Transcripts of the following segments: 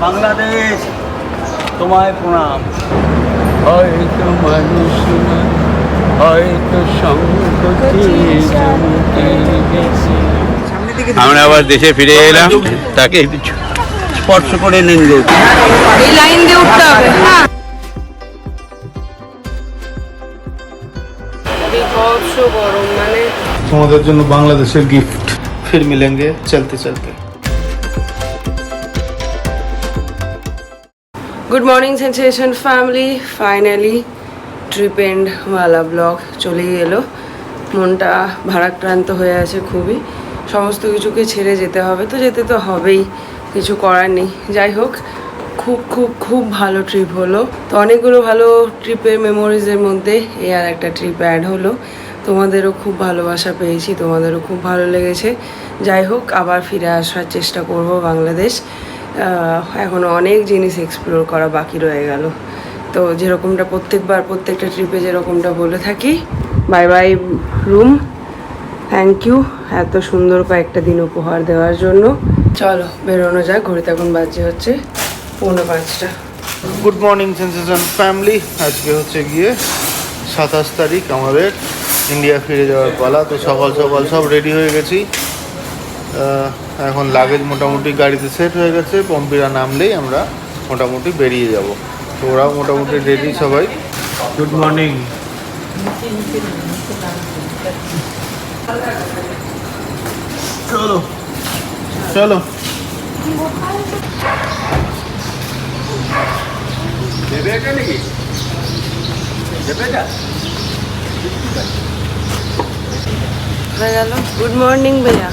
বাংলাদেশ তোমায় প্রণাম। হয়তো মানুষ হয়তো আমরা আবার দেশে ফিরে এলাম তাকে একটু স্পর্শ করে নিন এই লাইন দিয়ে উঠতে হবে হ্যাঁ। তোমাদের জন্য বাংলাদেশের গিফট ফির মিলেंगे চলতে চলতে। Good morning sensation family finally trip end ওয়ালা ব্লগ চলেই এলো। মনটা ভারাক্রান্ত হয়ে আছে খুবই। সমস্ত কিছুকে ছেড়ে যেতে হবে তো, যেতে তো হবেই। কিছু করার নেই। যাই হোক, খুব খুব খুব ভালো ট্রিপ হলো। তো অনেকগুলো ভালো ট্রিপের মেমোরিজের মধ্যে এই আর একটা ট্রিপ অ্যাড হলো। তোমাদেরও খুব ভালোবাসা পেয়েছি, তোমাদেরও খুব ভালো লেগেছে। যাই হোক, আবার ফিরে আসার চেষ্টা করব বাংলাদেশ। আহ, এখনও অনেক জিনিস এক্সপ্লোর করা বাকি রয়ে গেল। তো যেরকমটা প্রত্যেকবার প্রত্যেকটা ট্রিপে যেরকমটা বলে থাকি bye bye room thank you এত সুন্দর কয়েকটা দিন উপহার দেওয়ার জন্য। চলো বেরোনো যাক ঘড়িতে এখন বাজে হচ্ছে পৌনে পাঁচটা। গুড মর্নিং সেন্সেশন ফ্যামিলি আজকে হচ্ছে গিয়ে সাতাশ তারিখ আমাদের ইন্ডিয়া ফিরে যাওয়ার পালা। তো সকাল সকাল সব রেডি হয়ে গেছি। এখন লাগেজ মোটামুটি গাড়িতে সেট হয়ে গেছে পম্পিরা নামলেই আমরা মোটামুটি বেরিয়ে যাব। তো ওরাও মোটামুটি রেডি সবাই। গুড মর্নিং চলো চলো। গেল। গুড মর্নিং ভাইয়া।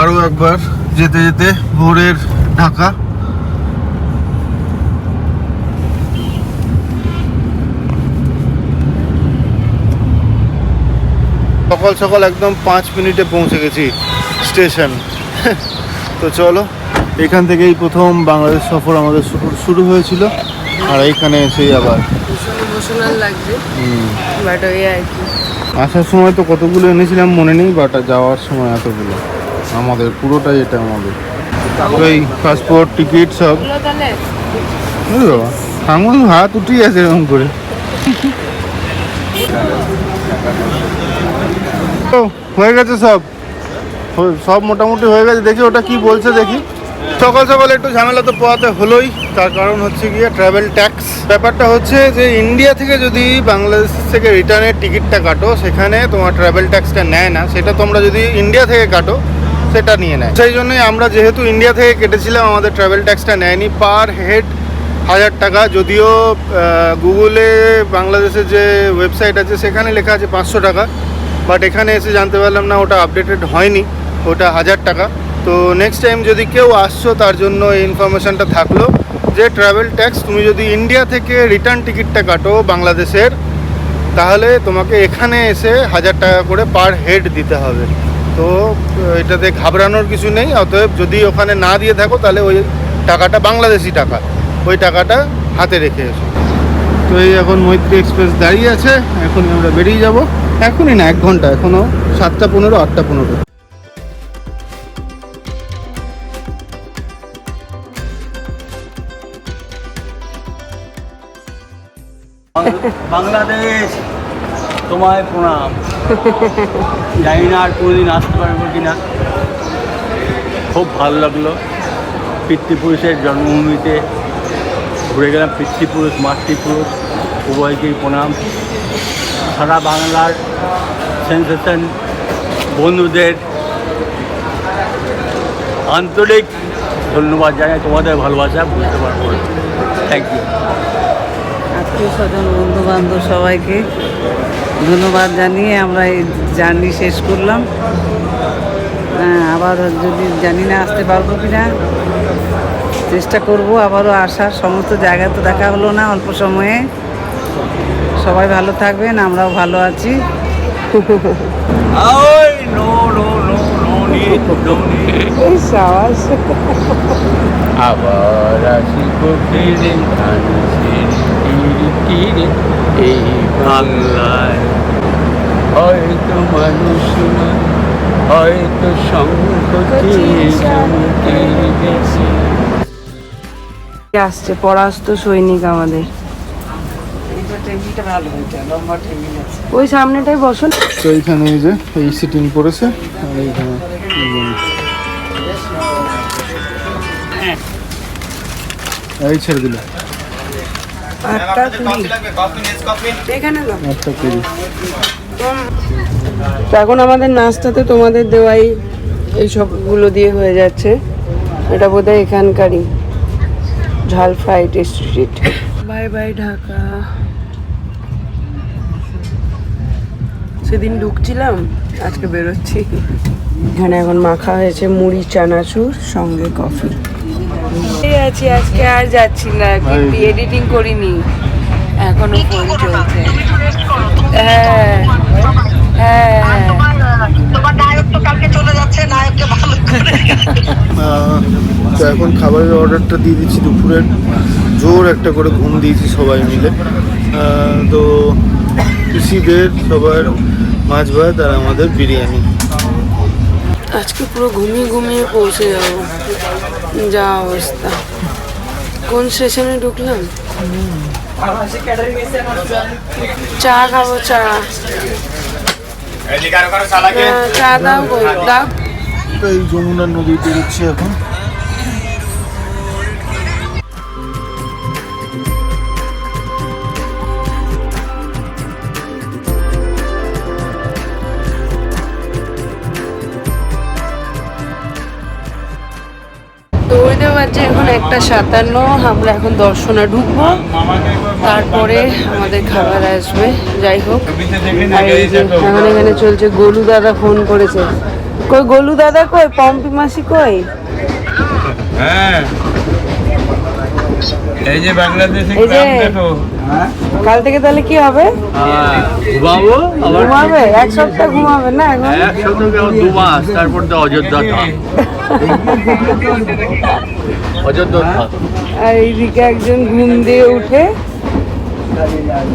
আরও একবার যেতে যেতে ভোরের ঢাকা। সকাল সকাল একদম পাঁচ মিনিটে পৌঁছে গেছি স্টেশন। তো চলো এখান থেকেই প্রথম বাংলাদেশ সফর আমাদের শুরু শুরু হয়েছিল। আর এইখানে এসেই আবার। আসার সময় তো কতগুলো এনেছিলাম মনে নেই বাট যাওয়ার সময় এতগুলো। আমাদের, পুরোটাই এটা আমাদের। এই পাসপোর্ট টিকিট সব। আঙুল হাত উঠেই আছে এরকম করে। হয়ে গেছে সব। সব মোটামুটি হয়ে গেছে। দেখি ওটা কি বলছে দেখি। সকাল সকাল একটু ঝামেলা তো পোয়াতে হলোই। তার কারণ হচ্ছে গিয়ে ট্রাভেল ট্যাক্স ব্যাপারটা হচ্ছে যে ইন্ডিয়া থেকে যদি বাংলাদেশ থেকে রিটার্নের টিকিটটা কাটো, সেখানে তোমার ট্রাভেল ট্যাক্সটা নেয় না। সেটা তোমরা যদি ইন্ডিয়া থেকে কাটো সেটা নিয়ে নেয়। সেই জন্যই আমরা যেহেতু ইন্ডিয়া থেকে কেটেছিলাম, আমাদের ট্রাভেল ট্যাক্সটা নেয়নি পার হেড হাজার টাকা, যদিও গুগলে বাংলাদেশের যে ওয়েবসাইট আছে, সেখানে লেখা আছে পাঁচশো টাকা বাট এখানে এসে জানতে পারলাম না, ওটা আপডেটেড হয়নি, ওটা হাজার টাকা। তো নেক্সট টাইম যদি কেউ আসছো, তার জন্য এই ইনফরমেশানটা থাকল যে ট্রাভেল ট্যাক্স তুমি যদি ইন্ডিয়া থেকে রিটার্ন টিকিটটা কাটো বাংলাদেশের, তাহলে তোমাকে এখানে এসে হাজার টাকা করে পার হেড দিতে হবে। তো এটাতে ঘাবড়ানোর কিছু নেই, অতএব যদি ওখানে না দিয়ে থাকো, তাহলে ওই টাকাটা বাংলাদেশি টাকা। ওই টাকাটা হাতে রেখে এসো। তো এই এখন মৈত্রী এক্সপ্রেস দাঁড়িয়ে আছে, এখনই আমরা বেরিয়ে যাব। এখনই না, এক ঘণ্টা, এখনও সাতটা পনেরো, আটটা পনেরো। বাংলাদেশ, তোমায় প্রণাম। জানি না আর কোনোদিন আসতে পারব কি না খুব ভালো লাগল। পিতৃপুরুষের জন্মভূমিতে ঘুরে গেলাম, পিতৃপুরুষ, মাতৃপুরুষ, উভয়কেই প্রণাম। সারা বাংলার সেন্সেশন বন্ধুদের আন্তরিক ধন্যবাদ জানাই, তোমাদের ভালোবাসা, বুঝতে পারব থ্যাংক ইউ আত্মীয় স্বজন বন্ধু বান্ধব সবাইকে। ধন্যবাদ জানিয়ে আমরা এই জার্নি শেষ করলাম। হ্যাঁ, আবার যদি জানি না আসতে পারব কি না চেষ্টা করব আবারও আসার। সমস্ত জায়গা তো দেখা হলো না অল্প সময়ে। সবাই ভালো থাকবেন আমরাও ভালো আছি। আবার আসিব তীরে এই বাংলায়। হয়তো মানুষ হয়তো শঙ্খ আসছে? পরাস্ত সৈনিক আমাদের। ওই সামনেটাই বসুন তো এইখানে এই যে এই সিটিং পড়েছে আর এইখানে এই ছেড়ে দিল আটটা কুড়ি। এখানে না আটটা কুড়ি। তো এখন আমাদের নাস্তাতে তোমাদের দেওয়াই এই সবগুলো দিয়ে হয়ে যাচ্ছে। এটা বোধহয় এখানকারই। ঝাল fried street bye bye Dhaka. সেদিন ঢুকছিলাম আজকে বেরোচ্ছি। এখানে এখন মাখা হয়েছে মুড়ি চানাচুর সঙ্গে কফি। আছি আজকে আর যাচ্ছি না এডিটিং করিনি। এখনও ফোন চলছে। হ্যাঁ হ্যাঁ। তো কালকে চলে যাচ্ছে নায়ককে ভালো করে আহ, তো এখন খাবারের অর্ডারটা দিয়ে দিচ্ছি দুপুরের। জোর একটা করে ঘুম দিয়েছি সবাই মিলে। তো পিসিদের সবার মাছ ভাত আর আমাদের বিরিয়ানি। আজকে পুরো ঘুমিয়ে ঘুমিয়ে পৌঁছে যাব। যা অবস্থা। কোন স্টেশনে ঢুকলাম? চা খাব চা। হ্যাঁ, চা দাও দাও। এই যমুনা নদী বেরোচ্ছে এখন। পারছে এখন একটা সাতান্ন আমরা এখন দর্শনে ঢুকবো। তারপরে আমাদের খাবার আসবে যাই হোক। এখন এখানে চলছে গোলু দাদা ফোন করেছে। কই গোলু দাদা কই? পম্পি মাসি কই? হ্যাঁ। এই যে বাংলাদেশে কাল থেকে তাহলে কি হবে? হ্যাঁ, ঘুমাবো ঘুমাবে? এক সপ্তাহ ঘুমাবে না এখন? এক সপ্তাহ দু মাস তারপর তো অযোধ্যা থাক অযোধ্যা থাক আর এইদিকে একজন ঘুম দিয়ে উঠে।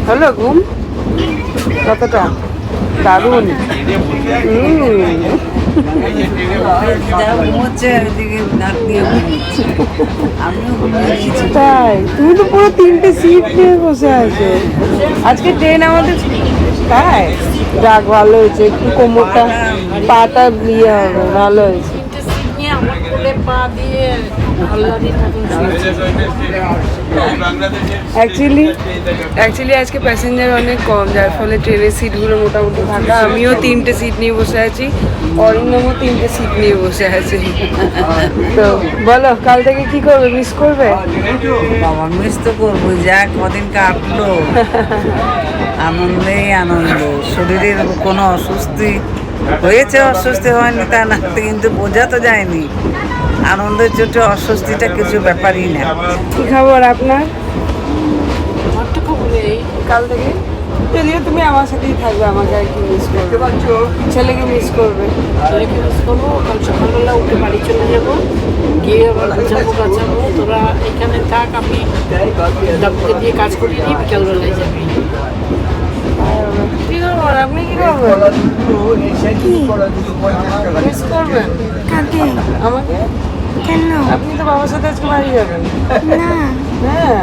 হলো ঘুম? কতটা? দারুণ। হুম। দিয়ে তাই? তুমি তো পুরো তিনটে সিট নিয়ে বসে আছো। আজকে ট্রেন আমাদের তাই? যাক, ভালো হয়েছে। একটু কোমরটা, পাটা ইয়ে হবে, ভালো হয়েছে। অ্যাকচুয়ালি অ্যাকচুয়ালি আজকে প্যাসেঞ্জার অনেক কম, যার ফলে ট্রেনের সিটগুলো মোটামুটি ফাঁকা আমিও তিনটে সিট নিয়ে বসে আছি, অরিন্দমও তিনটে সিট নিয়ে বসে আছে। তো বলো, কাল থেকে কি করবে? মিস করবে? বাবা মিস তো করব, যা কদিন কাটলো। আনন্দেই আনন্দ। শরীরের কোনো অস্বস্তি, হয়েছে অস্বস্তি, হয়নি তা না, কিন্তু বোঝা তো যায়নি। আনন্দের চোটে অস্বস্তিটা কিছু ব্যাপারই না। কি খবর আপনার? কাল থেকে। যদিও তুমি আমার সাথেই থাকবে আমাকে আর কি মিস করবে। ছেলেকে মিস করবে। ছেলেকে মিস করব? কাল সকালবেলা উঠে বাড়ি চলে যাব। গিয়ে আবার গুছাবো গাছাবো তোরা এখানে থাক আমি ডাবুকে দিয়ে কাজ করিয়ে নিই বিকালবেলায় যাবি। কি খবর? আপনি কি করবেন মিস করবেন? আমাকে? কেন? আপনি তো বাবার সাথে আজকে বাড়ি যাবেন। না। হ্যাঁ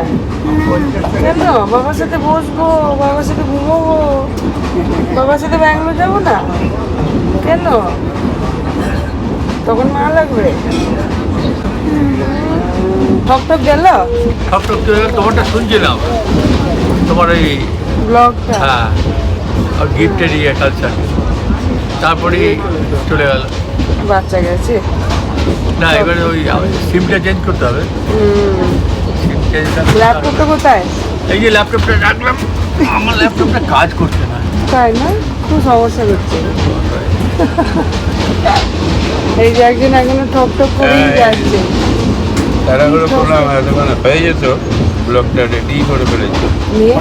কেন? বাবার সাথে বসবো বাবার সাথে ঘুমোবো। বাবার সাথে ব্যাঙ্গালোর যাব না? কেন? তখন মা লাগবে। ঠক ঠক গেল? সব তো তোমারটা শুনছিলাম। তোমার এই ব্লগটা? হ্যাঁ গিফটের ইয়ে কালচার তারপরে চলে গেল। বাচ্চা গেছে। না এবারে ওই সিমটা চেঞ্জ করতে হবে। সিম চেঞ্জ ল্যাপটপটা কোথায়? এই যে ল্যাপটপটা রাখলাম আমার ল্যাপটপটা কাজ করছে না। তাই না? খুব সমস্যা করছে এই যে একজন এখনও ঠক ঠক করেই হ্যাঁ। যাচ্ছে। তাড়াহুড়ো করলাম এতক্ষণ হয়ে যেত ব্লগটা রেডি করে ফেলেছি। নিয়ে?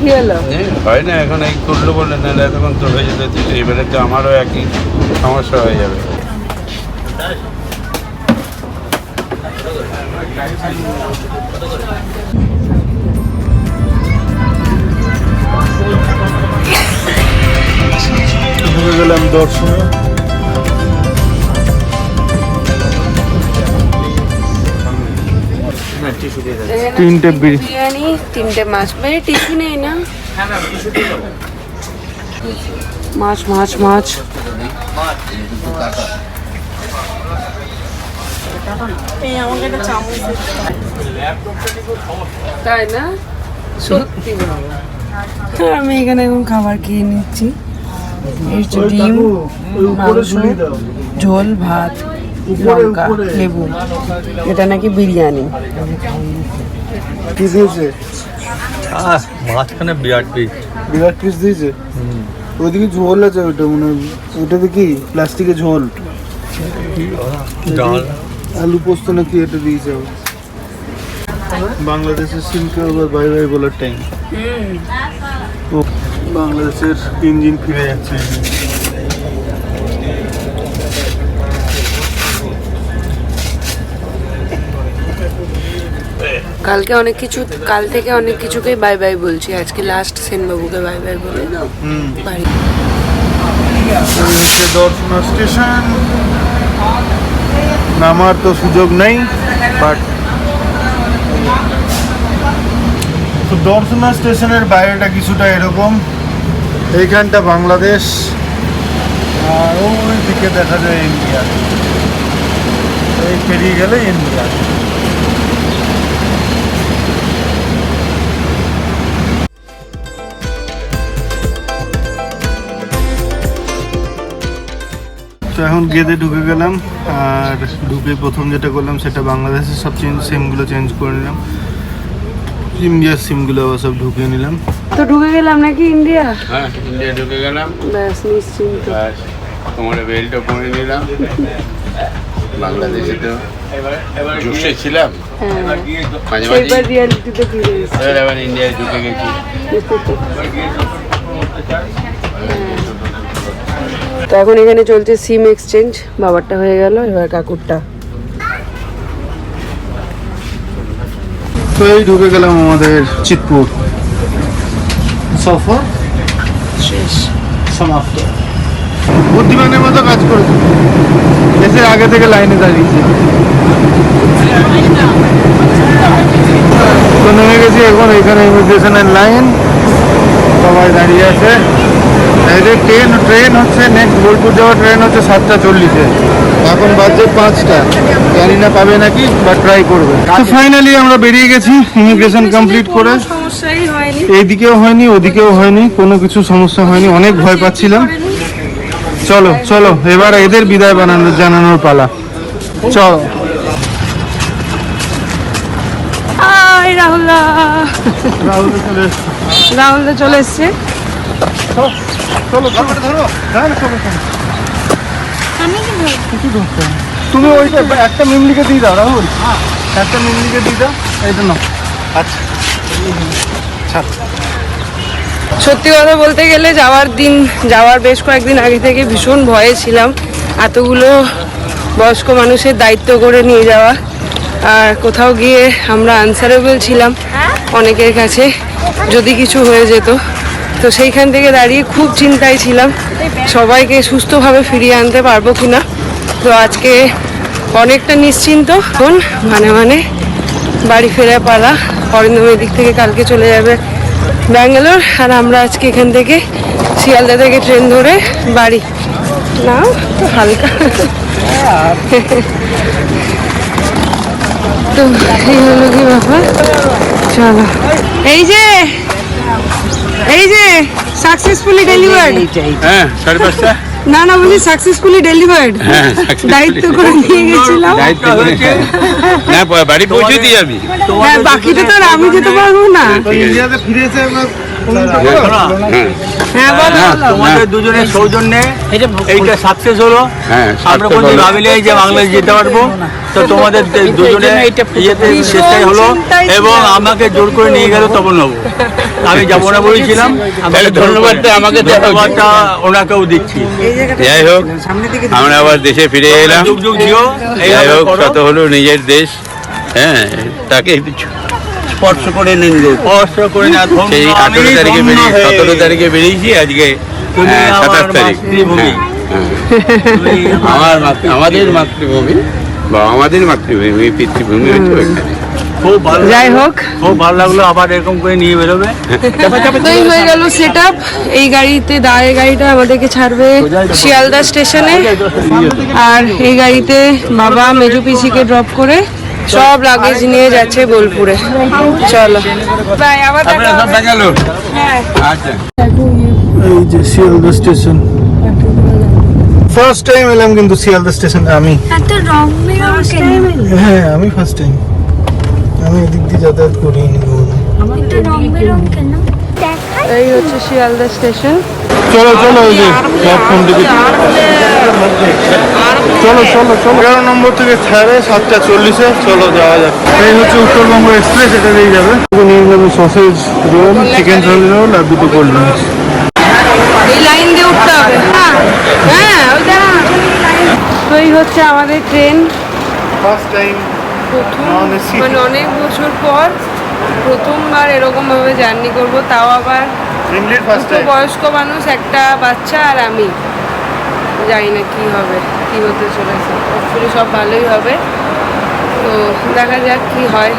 কি হলো? হয় না এখন এই করল বলে না এতক্ষণ তো হয়ে যেত এবারে তো আমারও একই সমস্যা হয়ে যাবে। তিনটে বিরিয়ানি তিনটে মাছ। ভাই টিফিন না? মাছ মাছ মাছ। তাই না? সত্যি হ্যাঁ, আমি এখানে এখন খাবার খেয়ে নিচ্ছি। এই ডিম মাংস ঝোল ভাত লঙ্কা লেবু। এটা নাকি বিরিয়ানি? কি দিয়েছে? মাঝখানে বিরাট পিস। বিরাট পিস দিয়েছে? ওইদিকে ঝোল আছে ওইটা মানে ওটাতে কি প্লাস্টিকের ঝোল। ডাল। আলু পোস্ত নাকি এটা দিয়ে আবার। বাংলাদেশের সিমকে আবার বাই বাই বলার টাইম ও বাংলাদেশের ইঞ্জিন ফিরে যাচ্ছে। কালকে অনেক কিছু কাল থেকে অনেক কিছুকেই বাই বাই বলছি। আজকে লাস্ট সেনবাবুকে বাই বাই বলে হুম। বাড়ি। দর্শনা স্টেশন। নামার তো সুযোগ নেই বাট তো দর্শনা স্টেশনের বাইরেটা কিছুটা এরকম। এইখানটা বাংলাদেশ, আর ওই দিকে দেখা যায় ইন্ডিয়া। এই পেরিয়ে গেলে ইন্ডিয়া। তো এখন গেদে ঢুকে গেলাম আর ঢুকে প্রথম যেটা করলাম সেটা বাংলাদেশের সব চেঞ্জ সিমগুলো চেঞ্জ করে নিলাম। ইন্ডিয়ার সিমগুলো আবার সব ঢুকিয়ে নিলাম। তো ঢুকে গেলাম নাকি ইন্ডিয়া? হ্যাঁ ইন্ডিয়া ঢুকে গেলাম। ব্যাস নিশ্চিন্ত। তোমার বেল্টও পরে নিলাম। বাংলাদেশে তো জোশে ছিলাম। হ্যাঁ মাঝে মাঝে রিয়ালিটিতে ফিরে এবার ইন্ডিয়ায় ঢুকে গেছি। তো এখন এখানে চলছে সিম এক্সচেঞ্জ বাবারটা হয়ে গেল এবার কাকুরটা। তো এই ঢুকে গেলাম আমাদের চিতপুর। সফর? শেষ। সমাপ্ত। বুদ্ধিমানের মতো কাজ করেছে এসে আগে থেকে লাইনে দাঁড়িয়েছে। তো নেমে গেছি এখন এখানে ইমিগ্রেশনের লাইন সবাই দাঁড়িয়ে আছে। এদের ট্রেন ট্রেন হচ্ছে নেক্সট বোলপুর যাওয়ার ট্রেন হচ্ছে সাতটা চল্লিশে। এখন বাজছে পাঁচটা। জানি না পাবে নাকি বা ট্রাই করবে। তো ফাইনালি আমরা বেরিয়ে গেছি ইমিগ্রেশন কমপ্লিট করে। সমস্যাই হয়নি। এইদিকেও হয়নি ওদিকেও হয়নি কোনো কিছু সমস্যা হয়নি অনেক ভয় পাচ্ছিলাম। চলো চলো এবার এদের বিদায় বানানো জানানোর পালা। চলো। রাহুল রাহুল চলে এসছে। চলো চলো ধরো। হ্যাঁ চলো চলো। কিছু ধরতে তুমি ওইটা একটা মিমলিকে দিয়ে দাও রাহুল। একটা মিমলিকে দিয়ে দাও এইটা নাও। আচ্ছা। সত্যি কথা বলতে গেলে যাওয়ার দিন যাওয়ার বেশ কয়েকদিন আগে থেকে ভীষণ ভয়ে ছিলাম। এতগুলো বয়স্ক মানুষের দায়িত্ব করে নিয়ে যাওয়া। আর কোথাও গিয়ে আমরা আনসারেবল ছিলাম অনেকের কাছে যদি কিছু হয়ে যেত। তো সেইখান থেকে দাঁড়িয়ে খুব চিন্তায় ছিলাম, সবাইকে সুস্থভাবে ফিরিয়ে আনতে পারব কিনা। তো আজকে অনেকটা নিশ্চিন্ত, এখন মানে মানে বাড়ি ফেরা পালা অরিন্দম দিক থেকে কালকে চলে যাবে ব্যাঙ্গালোর, আর আমরা আজকে এখান থেকে শিয়ালদা থেকে ট্রেন ধরে বাড়ি। না তো হালকা। তো এই হলো কি ব্যাপার? চলো। এই যে! এই যে সাকসেসফুলি ডেলিভার্ড হ্যাঁ সাড়ে পাঁচটা? না না বলি সাকসেসফুলি ডেলিভার্ড হ্যাঁ, দায়িত্ব করে নিয়ে গেছিলাম। দায়িত্ব করে না বাড়ি পৌঁছে দিই আমি। হ্যাঁ বাকিটা তো আর আমি যেতে পারব না। ইন্ডিয়াতে ফিরে এসে হ্যাঁ তোমাদের দুজনের সৌজন্যে এইটা সাকসেস হলো। হ্যাঁ, আমরা কোনদিন হলো। যে বাংলাদেশ যেতে পারব। তো তোমাদের দুজনে ইয়েতে চেষ্টাই হলো। এবং আমাকে জোর করে নিয়ে গেল তপন বাবু। আমি যাব না বলেছিলাম। তাহলে ধন্যবাদটা আমাকে ধন্যবাদটা ওনাকেও দিচ্ছি। যাই হোক আমরা আবার দেশে ফিরে এলাম। যুগ যুগ জিও যাই হোক। শত হলো নিজের দেশ। হ্যাঁ তাকে স্পর্শ করে নিন স্পর্শ করে না সেই আঠেরো তারিখে বেরিয়ে সতেরো তারিখে বেরিয়েছি আজকে হ্যাঁ, সাতাশ তারিখ। মাতৃভূমি। হ্যাঁ, হ্যাঁ। আমার মাতৃ- আমাদের মাতৃভূমি বা আমাদের মাতৃভূমি পিতৃভূমি হচ্ছে ওইখানে খুব ভালো যাই হোক। খুব ভালো লাগল আবার এরকম করে নিয়ে বেরোবে। এই হয়ে গেল সেট আপ এই গাড়িতে দায়ের গাড়িটা আমাদেরকে ছাড়বে শিয়ালদা স্টেশনে। আর এই গাড়িতে বাবা মেজু পিসিকে ড্রপ করে সব লাগেজ নিয়ে যাচ্ছে বোলপুরে। চলো। হ্যাঁ। আচ্ছা। এই যে শিয়ালদা স্টেশন। ফার্স্ট টাইম এলাম কিন্তু শিয়ালদা স্টেশন আমি। হ্যাঁ আমি ফার্স্ট টাইম আমি এদিক দিয়ে যাতায়াত করিনি এত রং বেরং কেন? দেখাই। এই হচ্ছে শিয়ালদা স্টেশন। চলো চলো এই যে প্ল্যাটফর্ম টিকিট চলো চলো চলো। এগারো নম্বর থেকে ছাড়ে সাতটা চল্লিশে চলো যাওয়া যাক। এই হচ্ছে উত্তরবঙ্গ এক্সপ্রেস এটা দিয়ে যাবে। নিয়ে যাবে sausage roll chicken thali roll আর দুটো কোল্ড ড্রিঙ্কস এই লাইন দিয়ে উঠতে হবে। হ্যাঁ হ্যাঁ ওই তো এই হচ্ছে আমাদের ট্রেন ফার্স্ট টাইম প্রথম মানে অনেক বছর পর প্রথমবার এরকম ভাবে জার্নি করব তাও আবার দুটো বয়স্ক মানুষ একটা বাচ্চা আর আমি। জানি না কি হবে কি হতে চলেছে। হোপফুলি সব ভালোই হবে। তো দেখা যাক কি হয়।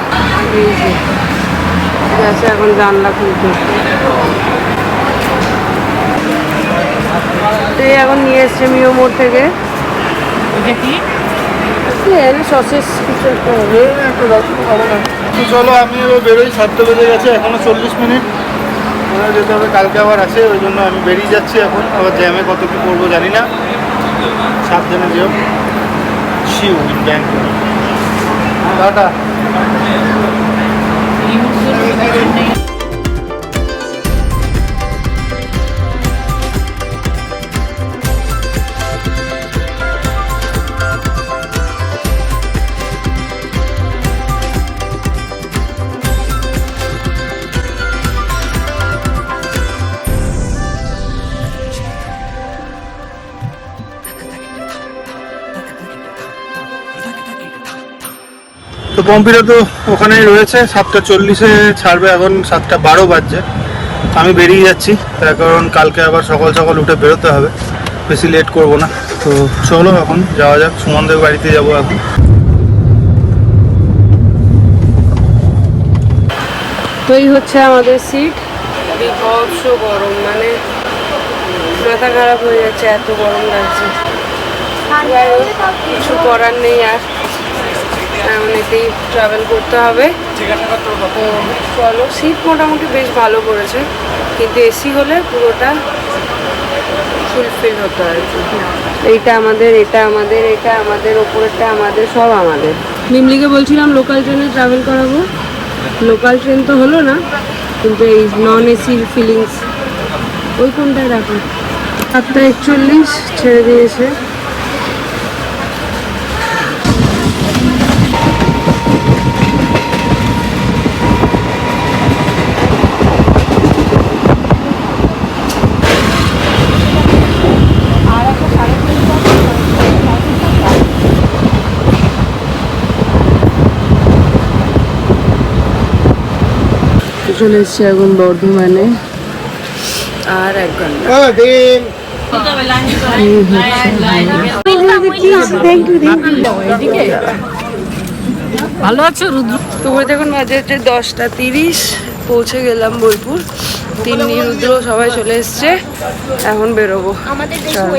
এই আছে এখন জানলা খুলতে এখন নিয়ে এসছে মিও মোড় থেকে। এটা কি? সসেস কিছু একটা হবে। তো চলো আমি এবার বেরোই সাতটা বেজে গেছে এখনও চল্লিশ মিনিট। ওখানে যেতে হবে কালকে আবার আছে ওই জন্য আমি বেরিয়ে যাচ্ছি এখন। আবার জ্যামে কত কি করব জানি না। সাবধানে যেও। শিউ ব্যাংক টাটা তো পম্পিরা তো ওখানেই রয়েছে সাতটা চল্লিশে ছাড়বে এখন সাতটা বারো বাজছে। আমি বেরিয়ে যাচ্ছি তার কারণ কালকে আবার সকাল সকাল উঠে বেরোতে হবে। বেশি লেট করব না। তো চলো এখন যাওয়া যাক সুমনদের বাড়িতে যাব এখন। তো এই হচ্ছে আমাদের সিট বিভৎস গরম মানে মাথা খারাপ হয়ে যাচ্ছে এত গরম লাগছে। কিছু করার নেই আর। এখন এতেই ট্রাভেল করতে হবে। তো চলো সিট মোটামুটি বেশ ভালো করেছে কিন্তু এসি হলে পুরোটা ফুলফিল হতো আর কি। এইটা আমাদের এটা আমাদের এটা আমাদের ওপরেরটা আমাদের সব আমাদের। মিমলিকে বলছিলাম লোকাল ট্রেনে ট্রাভেল করাবো। লোকাল ট্রেন তো হলো না কিন্তু এই নন এসির ফিলিংস ওই কোনটায় রাখো সাতটা একচল্লিশ ছেড়ে দিয়েছে। চলে এসছি এখন বর্ধমানে। আর এক ঘণ্টা। ভালো আছো রুদ্র? তোমার দেখুন বাজে হচ্ছে দশটা তিরিশ পৌঁছে গেলাম বোলপুর। তিন্নি রুদ্র সবাই চলে এসছে এখন বেরোবো। আমাদের চল।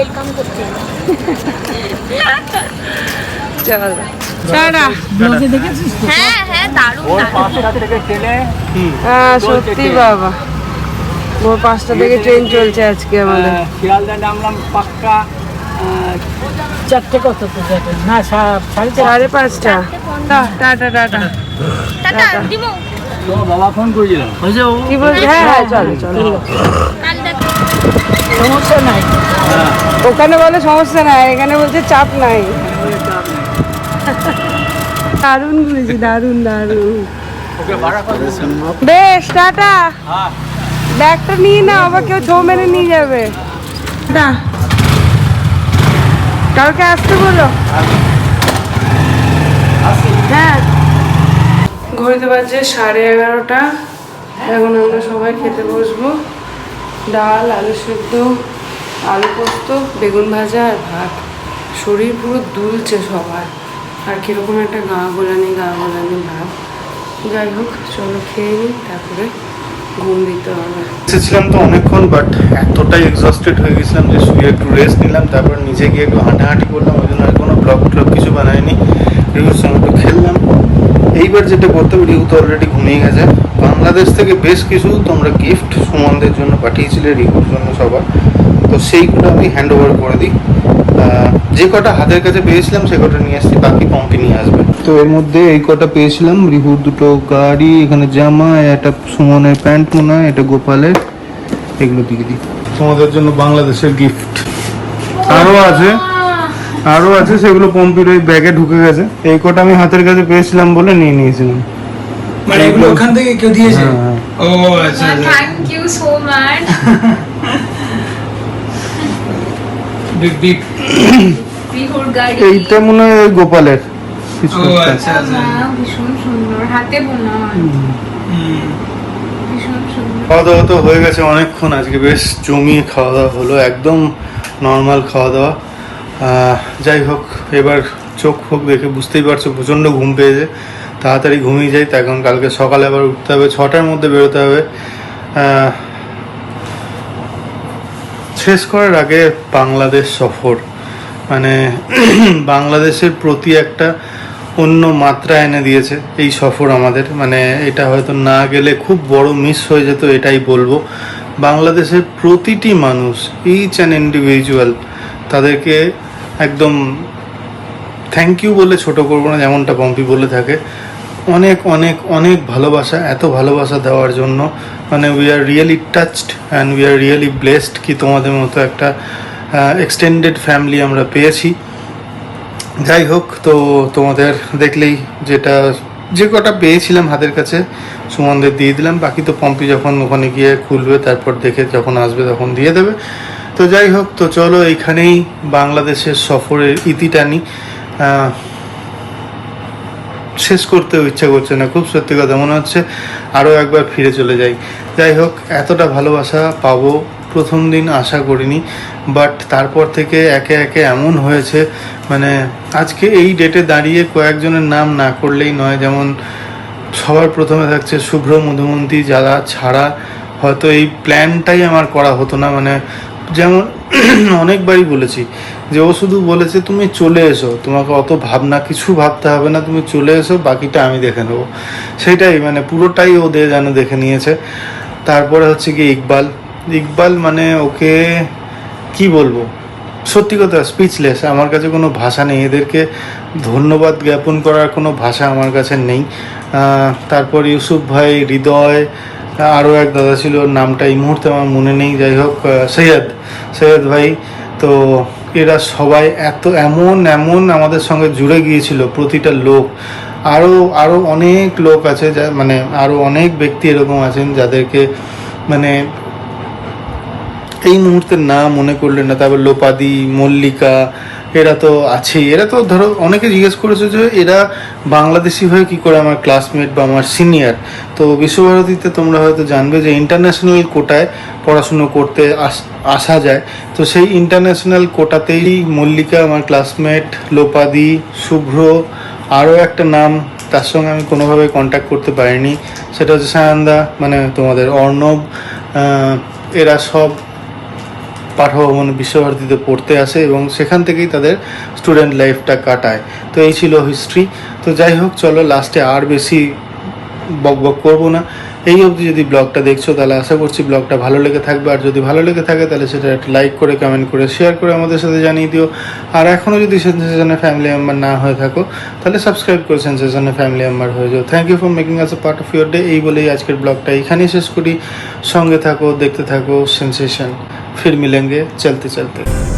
হ্যাঁ হ্যাঁ হ্যাঁ সত্যি বাবা। ভোর পাঁচটা থেকে ট্রেন চলছে আজকে আমাদের। শিয়ালদা নামলাম পাক্কা চারটে কত না সাড়ে সাড়ে পাঁচটা। টা- টাটা টাটা টাটা দিমু বাবা ফোন করেছিলাম কি বলছে? হ্যাঁ হ্যাঁ চলো চলো। সমস্যা নাই। ওখানে বলে সমস্যা নাই এখানে বলছে চাপ নাই। দারুণ ঘুরেছি দারুণ দারুণ। বেশ, টাটা। ব্যাগটা নিয়ে না আবার কেউ ছো মেরে নিয়ে যাবে। দা কালকে আসতে বলো। হ্যাঁ। ঘড়িতে বাজছে সাড়ে এগারোটা। এখন আমরা সবাই খেতে বসবো। ডাল, আলু সেদ্ধ, আলু পোস্ত, বেগুন ভাজা আর ভাত। শরীর পুরো দুলছে সবার। আর কীরকম একটা গা গোলানি গা গোলানি ভাব। যাই হোক, চলো খেয়ে নিই তারপরে ঘুম দিতে হবে। এসেছিলাম তো অনেকক্ষণ বাট এতটাই এক্সস্টেড হয়ে গেছিলাম যে শুয়ে একটু রেস্ট নিলাম, তারপর নিচে গিয়ে একটু হাঁটাহাঁটি করলাম, ওই জন্য আর কোনো ব্লগ ট্লগ কিছু বানাইনি। রিহুর সঙ্গে একটু খেললাম। এইবার যেটা করতে হবে রিহু তো অলরেডি ঘুমিয়ে গেছে। বাংলাদেশ থেকে বেশ কিছু তোমরা গিফট সুমনদের জন্য পাঠিয়েছিলে, রিহুর জন্য সবার। তো সেইগুলো আমি হ্যান্ড ওভার করে দিই। যে কটা হাতের কাছে পেয়েছিলাম সে কটা নিয়ে আসছি বাকি পম্পে নিয়ে আসবে। তো এর মধ্যে এই কটা পেয়েছিলাম রিহুর দুটো গাড়ি এখানে জামা একটা সুমনের প্যান্ট মনে হয় এটা গোপালের এগুলো দিয়ে দিই। তোমাদের জন্য বাংলাদেশের গিফট আরও আছে আরও আছে সেগুলো পম্পির ওই ব্যাগে ঢুকে গেছে। এই কটা আমি হাতের কাছে পেয়েছিলাম বলে নিয়ে নিয়েছিলাম। মানে এগুলো ওখান থেকে কেউ দিয়েছে? হ্যাঁ, হ্যাঁ। ও আচ্ছা আচ্ছা। থ্যাংক ইউ সো মাচ এইটা মনে হয় গোপালের কিছু আচ্ছা আচ্ছা ভীষণ সুন্দর। হাতে বোনা হুম। ভীষণ সুন্দর। খাওয়া দাওয়া তো হয়ে গেছে অনেকক্ষণ। আজকে বেশ জমিয়ে খাওয়া দাওয়া হলো। একদম নর্মাল খাওয়া দাওয়া যাই হোক এবার চোখ ফোক দেখে বুঝতেই পারছ প্রচণ্ড ঘুম পেয়েছে। তাড়াতাড়ি ঘুমিয়ে যাই। তাই কারণ কালকে সকালে আবার উঠতে হবে। ছটার মধ্যে বেরোতে হবে। আহ, শেষ করার আগে বাংলাদেশ সফর। মানে বাংলাদেশের প্রতি একটা অন্য মাত্রা এনে দিয়েছে এই সফর আমাদের। মানে এটা হয়তো না গেলে খুব বড় মিস হয়ে যেত, এটাই বলব। বাংলাদেশের প্রতিটি মানুষ ইচ অ্যান্ড ইন্ডিভিজুয়াল তাদেরকে একদম থ্যাংক ইউ বলে ছোট করব না, যেমনটা পম্পি বলে থাকে। অনেক অনেক অনেক ভালোবাসা, এত ভালোবাসা দেওয়ার জন্য। মানে we are really touched and we are really blessed কি তোমাদের মতো একটা এক্সটেন্ডেড ফ্যামিলি আমরা পেয়েছি। যাই হোক, তো তোমাদের দেখলেই যেটা, যে কটা পেয়েছিলাম হাতের কাছে, সুমনদের দিয়ে দিলাম। বাকি তো পম্পি যখন ওখানে গিয়ে খুলবে, তারপর দেখে যখন আসবে তখন দিয়ে দেবে। তো যাই হোক, তো চলো এইখানেই বাংলাদেশের সফরের ইতি টানি। শেষ করতেও ইচ্ছা করছে না। খুব সত্যি কথা মনে হচ্ছে আরও একবার ফিরে চলে যাই। যাই হোক, এতটা ভালোবাসা পাবো প্রথম দিন আশা করিনি বাট তারপর থেকে একে একে এমন হয়েছে মানে আজকে এই ডেটে দাঁড়িয়ে কয়েকজনের নাম না করলেই নয়, যেমন সবার প্রথমে থাকছে শুভ্র মধুমন্তী, যারা ছাড়া হয়তো এই প্ল্যানটাই আমার করা হতো না মানে যেমন অনেকবারই বলেছি যে ও শুধু বলেছে, তুমি চলে এসো। তোমাকে অত ভাবনা, কিছু ভাবতে হবে না। তুমি চলে এসো, বাকিটা আমি দেখে নেব। সেটাই মানে পুরোটাই ও দিয়ে যেন দেখে নিয়েছে। তারপরে হচ্ছে কি ইকবাল। ইকবাল মানে ওকে কি বলব? সত্যি কথা স্পিচলেস আমার কাছে কোনো ভাষা নেই। এদেরকে ধন্যবাদ জ্ঞাপন করার কোনো ভাষা আমার কাছে নেই। তারপর ইউসুফ ভাই, হৃদয় আরও এক দাদা ছিল নামটা এই মুহূর্তে আমার মনে নেই, যাই হোক সৈয়দ সৈয়দ ভাই। তো এরা সবাই এত এমন এমন আমাদের সঙ্গে জুড়ে গিয়েছিল, প্রতিটা লোক। আরও আরও অনেক লোক আছে যা মানে আরও অনেক ব্যক্তি এরকম আছেন যাদেরকে মানে এই মুহূর্তে না মনে করলেন না। তারপর লোপাদি, মল্লিকা এরা তো আছেই। এরা তো ধরো অনেকে জিজ্ঞেস করেছে যে এরা বাংলাদেশি হয়ে কি করে আমার ক্লাসমেট বা আমার সিনিয়র তো বিশ্বভারতীতে তোমরা হয়তো জানবে যে ইন্টারন্যাশনাল কোটায় পড়াশুনো করতে আস- আসা যায়। তো সেই ইন্টারন্যাশনাল কোটাতেই মল্লিকা, আমার ক্লাসমেট লোপাদি, শুভ্র, আরও একটা নাম, তার সঙ্গে আমি কোনোভাবে কন্ট্যাক্ট করতে পারিনি। সেটা হচ্ছে সায়ন্দা মানে তোমাদের অর্ণব এরা সব পাঠভবন বিশ্বভারতীতে পড়তে আসে এবং সেখান থেকেই তাদের স্টুডেন্ট লাইফটা কাটায়। তো এই ছিল হিস্ট্রি তো যাই হোক, চলো লাস্টে আর বেশি বক বক করব না। এই অবধি যদি ব্লগটা দেখছ, তাহলে আশা করছি ব্লগটা ভালো লেগে থাকবে। আর যদি ভালো লেগে থাকে, তাহলে সেটা একটা লাইক করে কমেন্ট করে শেয়ার করে আমাদের সাথে জানিয়ে দিও। আর এখনও যদি সেন্সেশনের ফ্যামিলি মেম্বার না হয়ে থাকো, তাহলে সাবস্ক্রাইব করে সেন্সেশনের ফ্যামিলি মেম্বার হয়ে যাও। Thank you for making us a part of your day এই বলেই আজকের ব্লগটা এখানেই শেষ করি। সঙ্গে থাকো, দেখতে থাকো সেন্সেশন फिर मिलेंगे चलते चलते